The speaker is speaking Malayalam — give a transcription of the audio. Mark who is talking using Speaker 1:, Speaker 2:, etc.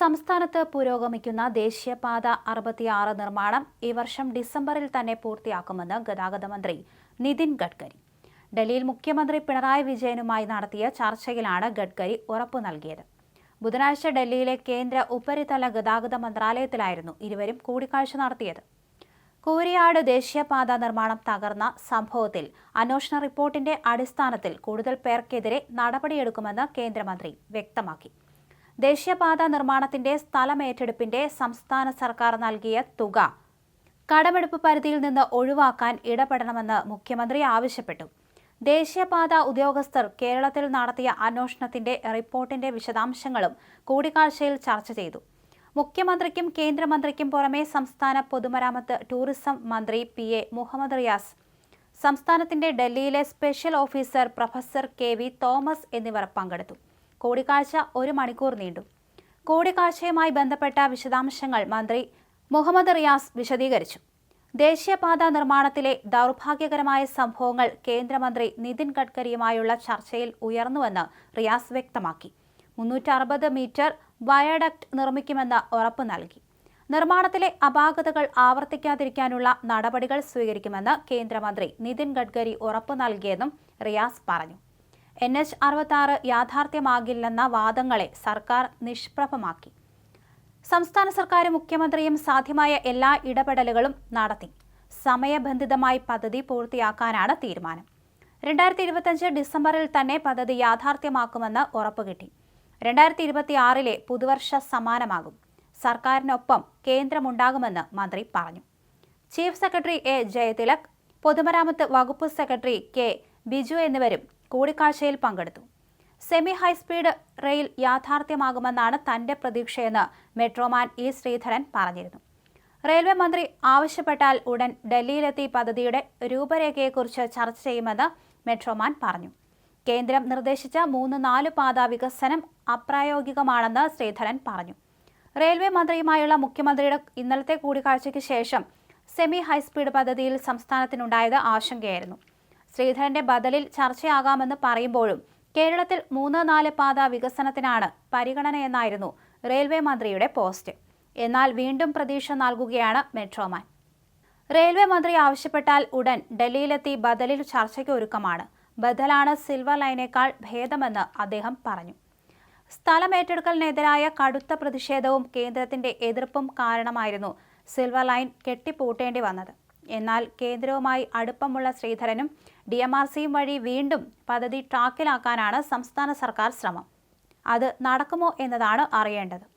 Speaker 1: സംസ്ഥാനത്ത് പുരോഗമിക്കുന്ന ദേശീയപാത അറുപത്തിയാറ് നിർമ്മാണം ഈ വർഷം ഡിസംബറിൽ തന്നെ പൂർത്തിയാക്കുമെന്ന് ഗതാഗത മന്ത്രി നിതിൻ ഗഡ്കരി. ഡൽഹിയിൽ മുഖ്യമന്ത്രി പിണറായി വിജയനുമായി നടത്തിയ ചർച്ചയിലാണ് ഗഡ്കരി ഉറപ്പു നൽകിയത്. ബുധനാഴ്ച ഡൽഹിയിലെ കേന്ദ്ര ഉപരിതല ഗതാഗത മന്ത്രാലയത്തിലായിരുന്നു ഇരുവരും കൂടിക്കാഴ്ച നടത്തിയത്. കൂരിയാട് ദേശീയപാത നിർമ്മാണം തകർന്ന സംഭവത്തിൽ അന്വേഷണ റിപ്പോർട്ടിന്റെ അടിസ്ഥാനത്തിൽ കൂടുതൽ പേർക്കെതിരെ നടപടിയെടുക്കുമെന്ന് കേന്ദ്രമന്ത്രി വ്യക്തമാക്കി. ദേശീയപാത നിർമ്മാണത്തിന്റെ സ്ഥലമേറ്റെടുപ്പിന്റെ സംസ്ഥാന സർക്കാർ നൽകിയ തുക. കടമെടുപ്പ് പരിധിയിൽ നിന്ന് ഒഴിവാക്കാൻ ഇടപെടണമെന്ന് മുഖ്യമന്ത്രി ആവശ്യപ്പെട്ടു. ദേശീയപാത ഉദ്യോഗസ്ഥർ കേരളത്തിൽ നടത്തിയ അന്വേഷണത്തിന്റെ റിപ്പോർട്ടിന്റെ വിശദാംശങ്ങളും കൂടിക്കാഴ്ചയിൽ ചർച്ച ചെയ്തു. മുഖ്യമന്ത്രിക്കും കേന്ദ്രമന്ത്രിക്കും പുറമെ സംസ്ഥാന പൊതുമരാമത്ത് ടൂറിസം മന്ത്രി പി എ മുഹമ്മദ് റിയാസ് സംസ്ഥാനത്തിന്റെ ഡൽഹിയിലെ special officer professor K V Thomas എന്നിവർ പങ്കെടുത്തു. കൂടിക്കാഴ്ച ഒരു മണിക്കൂർ നീണ്ടു. കൂടിക്കാഴ്ചയുമായി ബന്ധപ്പെട്ട വിശദാംശങ്ങൾ മന്ത്രി മുഹമ്മദ് റിയാസ് വിശദീകരിച്ചു. ദേശീയപാത നിർമ്മാണത്തിലെ ദൗർഭാഗ്യകരമായ സംഭവങ്ങൾ കേന്ദ്രമന്ത്രി നിതിൻ ഗഡ്കരിയുമായുള്ള ചർച്ചയിൽ ഉയർന്നുവെന്ന് റിയാസ് വ്യക്തമാക്കി. മുന്നൂറ്റി മീറ്റർ വയഡക്ട് നിർമ്മിക്കുമെന്ന് ഉറപ്പ് നൽകി. നിർമ്മാണത്തിലെ അപാകതകൾ ആവർത്തിക്കാതിരിക്കാനുള്ള നടപടികൾ സ്വീകരിക്കുമെന്ന് കേന്ദ്രമന്ത്രി നിതിൻ ഗഡ്കരി ഉറപ്പു നൽകിയെന്നും റിയാസ് പറഞ്ഞു. എൻ എച്ച് അറുപത്തി യാഥാർത്ഥ്യമാകില്ലെന്ന വാദങ്ങളെ സർക്കാർ നിഷ്പ്രഭമാക്കി. സംസ്ഥാന സർക്കാരും മുഖ്യമന്ത്രിയും സാധ്യമായ എല്ലാ ഇടപെടലുകളും നടത്തി. സമയബന്ധിതമായി പദ്ധതി പൂർത്തിയാക്കാനാണ് തീരുമാനം. രണ്ടായിരത്തി ഇരുപത്തഞ്ച് ഡിസംബറിൽ തന്നെ പദ്ധതി യാഥാർത്ഥ്യമാക്കുമെന്ന് ഉറപ്പുകിട്ടി. രണ്ടായിരത്തി ഇരുപത്തി ആറിലെ പുതുവർഷ സമാനമാകും സർക്കാരിനൊപ്പം കേന്ദ്രമുണ്ടാകുമെന്ന് മന്ത്രി പറഞ്ഞു. ചീഫ് സെക്രട്ടറി എ ജയതിലക് പൊതുമരാമത്ത് വകുപ്പ് സെക്രട്ടറി കെ ബിജു എന്നിവരും കൂടിക്കാഴ്ചയിൽ പങ്കെടുത്തു. സെമി ഹൈസ്പീഡ് റെയിൽ യാഥാർത്ഥ്യമാകുമെന്നാണ് തന്റെ പ്രതീക്ഷയെന്ന് മെട്രോമാൻ ഇ ശ്രീധരൻ പറഞ്ഞിരുന്നു. റെയിൽവേ മന്ത്രി ആവശ്യപ്പെട്ടാൽ ഉടൻ ഡൽഹിയിലെത്തി പദ്ധതിയുടെ രൂപരേഖയെക്കുറിച്ച് ചർച്ച ചെയ്യുമെന്ന് മെട്രോമാൻ പറഞ്ഞു. കേന്ദ്രം നിർദ്ദേശിച്ച മൂന്ന് നാല് പാത വികസനം അപ്രായോഗികമാണെന്ന് ശ്രീധരൻ പറഞ്ഞു. റെയിൽവേ മന്ത്രിയുമായുള്ള മുഖ്യമന്ത്രിയുടെ ഇന്നലത്തെ കൂടിക്കാഴ്ചയ്ക്ക് ശേഷം സെമി ഹൈസ്പീഡ് പദ്ധതിയിൽ സംസ്ഥാനത്തിനുണ്ടായത് ആശങ്കയായിരുന്നു. ശ്രീധരന്റെ ബദലിൽ ചർച്ചയാകാമെന്ന് പറയുമ്പോഴും കേരളത്തിൽ മൂന്ന് നാല് പാത വികസനത്തിനാണ് പരിഗണനയെന്നായിരുന്നു റെയിൽവേ മന്ത്രിയുടെ പോസ്റ്റ്. എന്നാൽ വീണ്ടും പ്രതീക്ഷ നൽകുകയാണ് മെട്രോമാൻ. റെയിൽവേ മന്ത്രി ആവശ്യപ്പെട്ടാൽ ഉടൻ ഡൽഹിയിലെത്തി ബദലിൽ ചർച്ചയ്ക്ക് ഒരുക്കമാണ്. ബദലാണ് സിൽവർ ലൈനേക്കാൾ ഭേദമെന്ന് അദ്ദേഹം പറഞ്ഞു. സ്ഥലമേറ്റെടുക്കലിനെതിരായ കടുത്ത പ്രതിഷേധവും കേന്ദ്രത്തിന്റെ എതിർപ്പും കാരണമായിരുന്നു സിൽവർ ലൈൻ കെട്ടിപ്പൂട്ടേണ്ടി വന്നത്. എന്നാൽ കേന്ദ്രവുമായി അടുപ്പമുള്ള ശ്രീധരനും ഡി എം ആർ സിയും വഴി വീണ്ടും പദ്ധതി ട്രാക്കിലാക്കാനാണ് സംസ്ഥാന സർക്കാർ ശ്രമം. അത് നടക്കുമോ എന്നതാണ് അറിയേണ്ടത്.